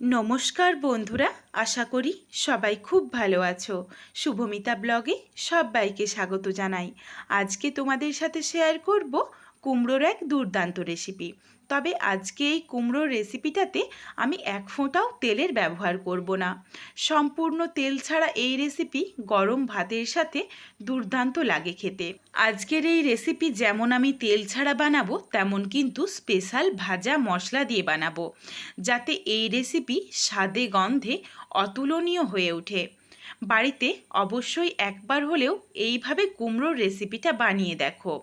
নমস্কার বন্ধুরা, আশা করি সবাই খুব ভালো আছো। শুভমিতা ব্লগে সবাইকে স্বাগত জানাই। আজকে তোমাদের সাথে শেয়ার করব কুমড়োর এক দুর্দান্ত রেসিপি তবে আজকে এই কুমড়োর রেসিপিটাতে আমি এক ফোঁটাও তেলের ব্যবহার করব না। সম্পূর্ণ তেল ছাড়া এই রেসিপি গরম ভাতের সাথে দুর্দান্ত লাগে খেতে। আজকের এই রেসিপি যেমন আমি তেল ছাড়া বানাবো, তেমন কিন্তু স্পেশাল ভাজা মশলা দিয়ে বানাবো, যাতে এই রেসিপি স্বাদে গন্ধে অতুলনীয় হয়ে ওঠে। বাড়িতে অবশ্যই একবার হলেও এইভাবে কুমড়োর রেসিপিটা বানিয়ে দেখো।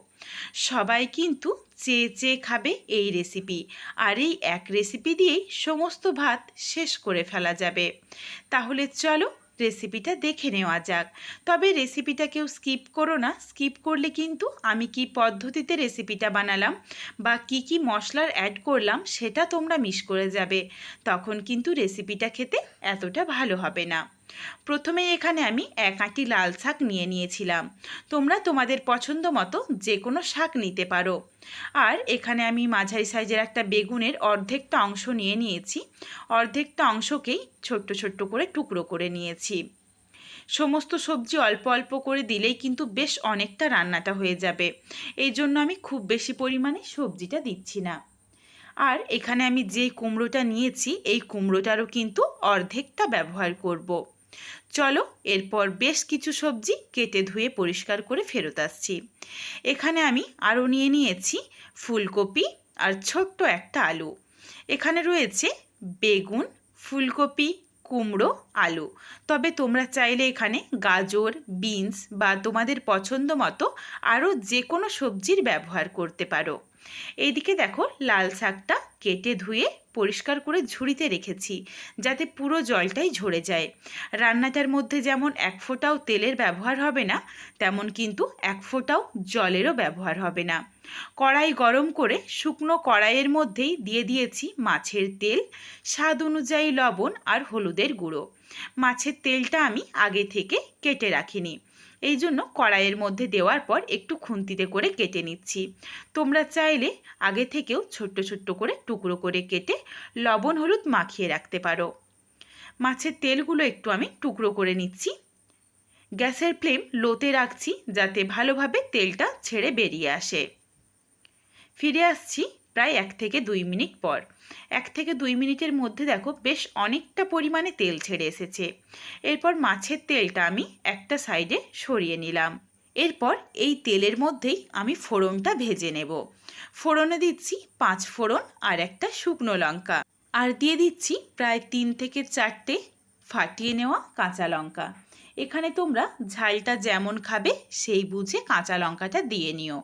সবাই কিন্তু চেয়ে চেয়ে খাবে এই রেসিপি। আর এই এক রেসিপি দিয়েই সমস্ত ভাত শেষ করে ফেলা যাবে। তাহলে চলো রেসিপিটা দেখে নেওয়া যাক। তবে রেসিপিটা কেউ স্কিপ করো না। স্কিপ করলে কিন্তু আমি কি পদ্ধতিতে রেসিপিটা বানালাম বা কি কি মশলার অ্যাড করলাম সেটা তোমরা মিস করে যাবে। তখন কিন্তু রেসিপিটা খেতে এতটা ভালো হবে না। প্রথমেই এখানে আমি এক আঁটি লাল শাক নিয়ে নিয়েছিলাম। তোমরা তোমাদের পছন্দ মতো যে কোনো শাক নিতে পারো। আর এখানে আমি মাঝারি সাইজের একটা বেগুনের অর্ধেকটা অংশ নিয়ে নিয়েছি। অর্ধেকটা অংশকেই ছোট্ট ছোট্ট করে টুকরো করে নিয়েছি। সমস্ত সবজি অল্প অল্প করে দিলেই কিন্তু বেশ অনেকটা রান্নাটা হয়ে যাবে। এই জন্য আমি খুব বেশি পরিমাণে সবজিটা দিচ্ছি না। আর এখানে আমি যে কুমড়োটা নিয়েছি, এই কুমড়োটারও কিন্তু অর্ধেকটা ব্যবহার করব। চলো এরপর বেশ কিছু সবজি কেটে ধুয়ে পরিষ্কার করে ফেরত আসছি। এখানে আমি আরও নিয়ে নিয়েছি ফুলকপি আর ছোট্ট একটা আলু। এখানে রয়েছে বেগুন, ফুলকপি, কুমড়ো, আলু। তবে তোমরা চাইলে এখানে গাজর, বিনস বা তোমাদের পছন্দ মতো আরও যে কোনো সবজির ব্যবহার করতে পারো। এইদিকে দেখো লাল শাকটা কেটে ধুয়ে পরিষ্কার করে ঝুড়িতে রেখেছি, যাতে পুরো জলটাই ঝরে যায়। রান্নাটার মধ্যে যেমন এক ফোঁটাও তেলের ব্যবহার হবে না, তেমন কিন্তু এক ফোঁটাও জলেরও ব্যবহার হবে না। কড়াই গরম করে শুকনো কড়াইয়ের মধ্যেই দিয়ে দিয়েছি মাছের তেল, স্বাদ অনুযায়ী লবণ আর হলুদের গুঁড়ো। মাছের তেলটা আমি আগে থেকে কেটে রাখিনি। এই জন্য কড়াইয়ের মধ্যে দেওয়ার পর একটু খুন্তিতে করে কেটে নিচ্ছি। তোমরা চাইলে আগে থেকেও ছোট্ট ছোট্ট করে টুকরো করে কেটে লবণ, হলুদ মাখিয়ে রাখতে পারো। মাছের তেলগুলো একটু আমি টুকরো করে নিচ্ছি। গ্যাসের ফ্লেম লোতে রাখছি যাতে ভালোভাবে তেলটা ছেড়ে বেরিয়ে আসে। ফিরে আসছি প্রায় এক থেকে দুই মিনিট পর। এক থেকে দুই মিনিটের মধ্যে দেখো বেশ অনেকটা পরিমাণে তেল ছেড়ে এসেছে। এরপর মাছের তেলটা আমি একটা সাইডে সরিয়ে নিলাম। এরপর এই তেলের মধ্যেই আমি ফোড়নটা ভেজে নেব। ফোড়নে দিচ্ছি পাঁচ ফোড়ন আর একটা শুকনো লঙ্কা। আর দিয়ে দিচ্ছি প্রায় তিন থেকে চারটে ফাটিয়ে নেওয়া কাঁচা লঙ্কা। এখানে তোমরা ঝালটা যেমন খাবে সেই বুঝে কাঁচা লঙ্কাটা দিয়ে নিও।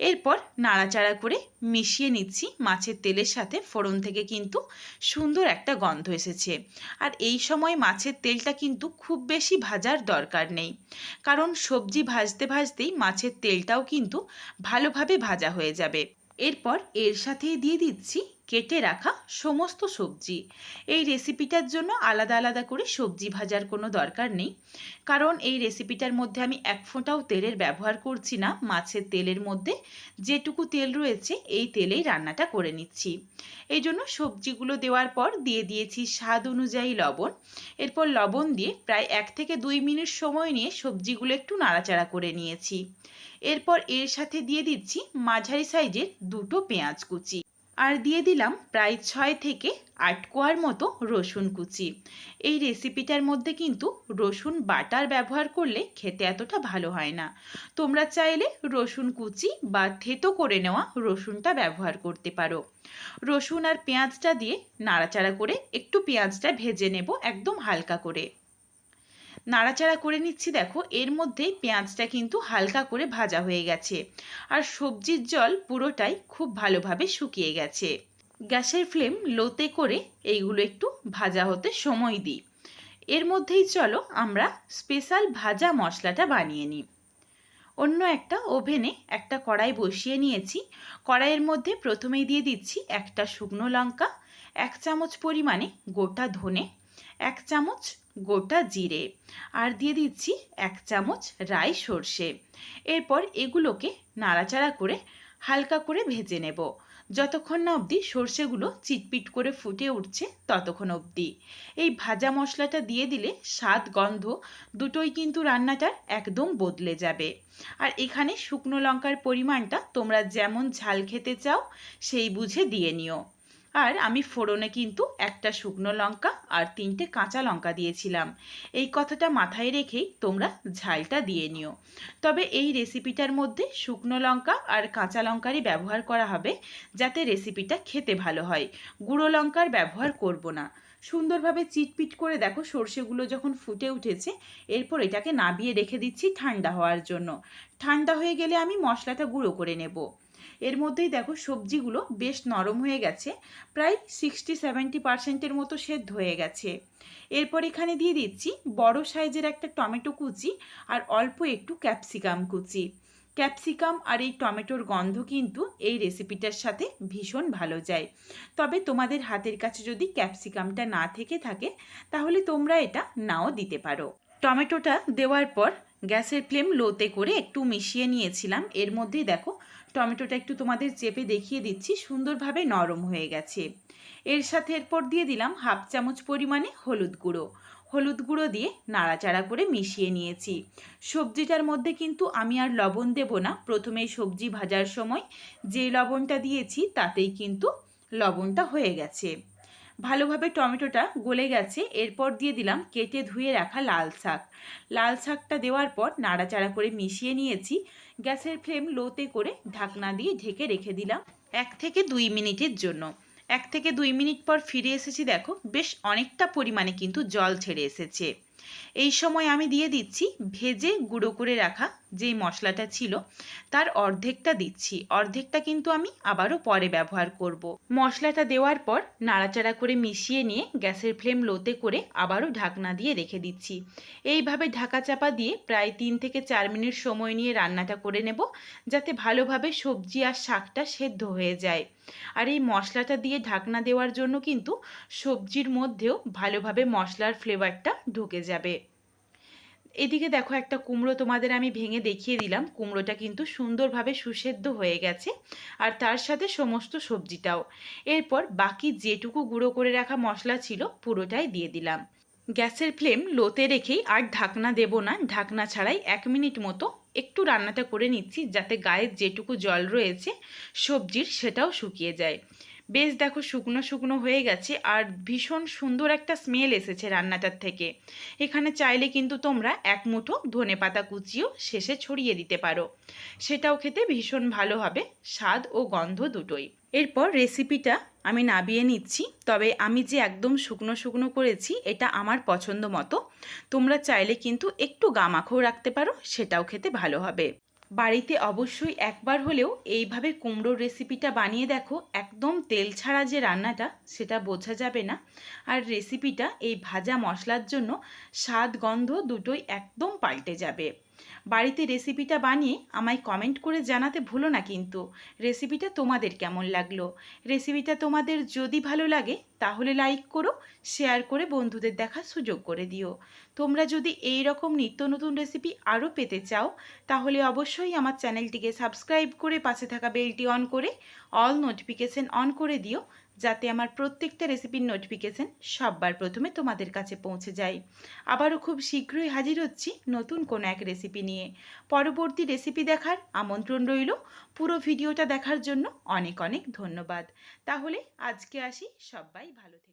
এরপর নাড়াচাড়া করে মিশিয়ে নিচ্ছি মাছের তেলের সাথে। ফোড়ন থেকে কিন্তু সুন্দর একটা গন্ধ এসেছে। আর এই সময় মাছের তেলটা কিন্তু খুব বেশি ভাজার দরকার নেই। কারণ সবজি ভাজতে ভাজতেই মাছের তেলটাও কিন্তু ভালোভাবে ভাজা হয়ে যাবে। এরপর এর সাথেই দিয়ে দিচ্ছি কেটে রাখা সমস্ত সবজি। এই রেসিপিটার জন্য আলাদা আলাদা করে সবজি ভাজার কোনো দরকার নেই। কারণ এই রেসিপিটার মধ্যে আমি এক ফোঁটাও তেলের ব্যবহার করছি না। মাছের তেলের মধ্যে যেটুকু তেল রয়েছে, এই তেলেই রান্নাটা করে নিচ্ছি। এই জন্য সবজিগুলো দেওয়ার পর দিয়ে দিয়েছি স্বাদ অনুযায়ী লবণ। এরপর লবণ দিয়ে প্রায় এক থেকে দুই মিনিট সময় নিয়ে সবজিগুলো একটু নাড়াচাড়া করে নিয়েছি। এরপর এর সাথে দিয়ে দিচ্ছি মাঝারি সাইজের দুটো পেঁয়াজ কুচি। আর দিয়ে দিলাম প্রায় ছয় থেকে আট কোয়ার মতো রসুন কুচি। এই রেসিপিটার মধ্যে কিন্তু রসুন বাটার ব্যবহার করলে খেতে এতটা ভালো হয় না। তোমরা চাইলে রসুন কুচি বা থেতো করে নেওয়া রসুনটা ব্যবহার করতে পারো। রসুন আর পেঁয়াজটা দিয়ে নাড়াচাড়া করে একটু পেঁয়াজটা ভেজে নেব একদম হালকা করে। নাড়াচাড়া করে নিচ্ছি, দেখো। এর মধ্যেই পেঁয়াজটা কিন্তু হালকা করে ভাজা হয়ে গেছে। আর সবজির জল পুরোটাই খুব ভালোভাবে শুকিয়ে গেছে। গ্যাসের ফ্লেম লোতে করে এইগুলো একটু ভাজা হতে সময় দিই। এর মধ্যেই চলো আমরা স্পেশাল ভাজা মশলাটা বানিয়ে নিই। অন্য একটা ওভেনে একটা কড়াই বসিয়ে নিয়েছি। কড়াইয়ের মধ্যে প্রথমেই দিয়ে দিচ্ছি একটা শুকনো লঙ্কা, এক চামচ পরিমাণে গোটা ধনে এক চামচ গোটা জিরে আর দিয়ে দিচ্ছি এক চামচ রাই সর্ষে। এরপর এগুলোকে নাড়াচাড়া করে হালকা করে ভেজে নেব। যতক্ষণ না অবধি সর্ষেগুলো চিটপিট করে ফুটে উঠছে ততক্ষণ অবধি। এই ভাজা মশলাটা দিয়ে দিলে স্বাদ, গন্ধ দুটোই কিন্তু রান্নাটার একদম বদলে যাবে। আর এখানে শুকনো লঙ্কার পরিমাণটা তোমরা যেমন ঝাল খেতে চাও সেই বুঝে দিয়ে নিও। আর আমি ফোড়নে কিন্তু একটা শুকনো লঙ্কা আর তিনটে কাঁচা লঙ্কা দিয়েছিলাম। এই কথাটা মাথায় রেখেই তোমরা ঝালটা দিয়ে নিও। তবে এই রেসিপিটার মধ্যে শুকনো লঙ্কা আর কাঁচা লঙ্কারই ব্যবহার করা হবে, যাতে রেসিপিটা খেতে ভালো হয়। গুঁড়ো লঙ্কার ব্যবহার করব না। সুন্দরভাবে চিটপিট করে দেখো সর্ষেগুলো যখন ফুটে উঠেছে, এরপর এটাকে নাবিয়ে রেখে দিচ্ছি ঠান্ডা হওয়ার জন্য। ঠান্ডা হয়ে গেলে আমি মশলাটা গুঁড়ো করে নেব। এর মধ্যেই দেখো সবজিগুলো বেশ নরম হয়ে গেছে, প্রায় সিক্সটি সেভেন্টি পার্সেন্টের মতো সেদ্ধ হয়ে গেছে। এরপর এখানে দিয়ে দিচ্ছি বড় সাইজের একটা টমেটো কুচি আর অল্প একটু ক্যাপসিকাম কুচি। ক্যাপসিকাম আর এই টমেটোর গন্ধ কিন্তু এই রেসিপিটার সাথে ভীষণ ভালো যায়। তবে তোমাদের হাতের কাছে যদি ক্যাপসিকামটা না থেকে থাকে, তাহলে তোমরা এটা নাও দিতে পারো। টমেটোটা দেওয়ার পর গ্যাসের ফ্লেম লোতে করে একটু মিশিয়ে নিয়েছিলাম। এর মধ্যেই দেখো টমেটোটা একটু তোমাদের চেপে দেখিয়ে দিচ্ছি, সুন্দরভাবে নরম হয়ে গেছে। এর সাথে এরপর দিয়ে দিলাম হাফ চামচ পরিমাণে হলুদ গুঁড়ো। হলুদ গুঁড়ো দিয়ে নাড়াচাড়া করে মিশিয়ে নিয়েছি। সবজিটার মধ্যে কিন্তু আমি আর লবণ দেব না। প্রথমে সবজি ভাজার সময় যে লবণটা দিয়েছি, তাতেই কিন্তু লবণটা হয়ে গেছে। ভালোভাবে টমেটোটা গলে গেছে, এরপর দিয়ে দিলাম কেটে ধুয়ে রাখা লাল শাক। লাল শাকটা দেওয়ার পর নাড়াচাড়া করে মিশিয়ে নিয়েছি, গ্যাসের ফ্লেম লোতে করে ঢাকনা দিয়ে ঢেকে রেখে দিলাম এক থেকে দুই মিনিটের জন্য। এক থেকে দুই মিনিট পর ফিরে এসেছি দেখো, বেশ অনেকটা পরিমাণে কিন্তু জল ছেড়ে এসেছে। এই সময় আমি দিয়ে দিচ্ছি ভেজে গুঁড়ো করে রাখা যেই মশলাটা ছিল, তার অর্ধেকটা দিচ্ছি। অর্ধেকটা কিন্তু আমি আবারও পরে ব্যবহার করব। মশলাটা দেওয়ার পর নাড়াচাড়া করে মিশিয়ে নিয়ে গ্যাসের ফ্লেম লোতে করে আবারও ঢাকনা দিয়ে রেখে দিচ্ছি। এইভাবে ঢাকা চাপা দিয়ে প্রায় তিন থেকে চার মিনিট সময় নিয়ে রান্নাটা করে নেব, যাতে ভালোভাবে সবজি আর শাকটা সেদ্ধ হয়ে যায়। আর এই মশলাটা দিয়ে ঢাকনা দেওয়ার জন্য কিন্তু সবজির মধ্যেও ভালোভাবে মশলার ফ্লেভারটা ঢুকে যাবে। এদিকে দেখো একটা কুমড়ো তোমাদের আমি ভেঙে দেখিয়ে দিলাম। কুমড়োটা কিন্তু সুন্দরভাবে সুসেদ্ধ হয়ে গেছে আর তার সাথে সমস্ত সবজিটাও। এরপর বাকি যেটুকু গুঁড়ো করে রাখা মশলা ছিল পুরোটাই দিয়ে দিলাম। গ্যাসের ফ্লেম লোতে রেখেই আর ঢাকনা দেব না। ঢাকনা ছাড়াই এক মিনিট মতো একটু রান্নাটা করে নিচ্ছি যাতে গায়ের যেটুকু জল রয়েছে সবজির সেটাও শুকিয়ে যায়। বেশ দেখো শুকনো শুকনো হয়ে গেছে আর ভীষণ সুন্দর একটা স্মেল এসেছে রান্নাটার থেকে। এখানে চাইলে কিন্তু তোমরা এক মুঠো ধনে পাতা কুচিও শেষে ছড়িয়ে দিতে পারো। সেটাও খেতে ভীষণ ভালো হবে, স্বাদ ও গন্ধ দুটোই। এরপর রেসিপিটা আমি নাবিয়ে নিচ্ছি, তবে আমি যে একদম শুকনো শুকনো করেছি, এটা আমার পছন্দ মতো। তোমরা চাইলে কিন্তু একটু গামাখও রাখতে পারো, সেটাও খেতে ভালো হবে। বাড়িতে অবশ্যই একবার হলেও এইভাবে কুমড়োর রেসিপিটা বানিয়ে দেখো, একদম তেল ছাড়া যে রান্নাটা, সেটা বোঝা যাবে না। আর রেসিপিটা এই ভাজা মশলার জন্য স্বাদ গন্ধ দুটোই একদম পাল্টে যাবে। বাড়িতে রেসিপিটা বানিয়ে আমায় কমেন্ট করে জানাতে ভুলো না কিন্তু। রেসিপিটা তোমাদের কেমন লাগল? রেসিপিটা তোমাদের যদি ভালো লাগে, তাহলে লাইক করো শেয়ার করে বন্ধুদের দেখার সুযোগ করে দিও। তোমরা যদি এই রকম নিত্য নতুন রেসিপি আরও পেতে চাও, তাহলে অবশ্যই আমার চ্যানেলটিকে সাবস্ক্রাইব করে পাশে থাকা বেলটি অন করে অল নোটিফিকেশন অন করে দিও। যাতে আমার প্রত্যেকটা রেসিপির নোটিফিকেশন সববার প্রথমে তোমাদের কাছে পৌঁছে যায়। আবারও খুব শীঘ্রই হাজির হচ্ছি নতুন কোনো এক রেসিপি নিয়ে। পরবর্তী রেসিপি দেখার আমন্ত্রণ রইল। পুরো ভিডিওটা দেখার জন্য অনেক অনেক ধন্যবাদ। তাহলে আজকে আসি। সবাই ভালো থেকে।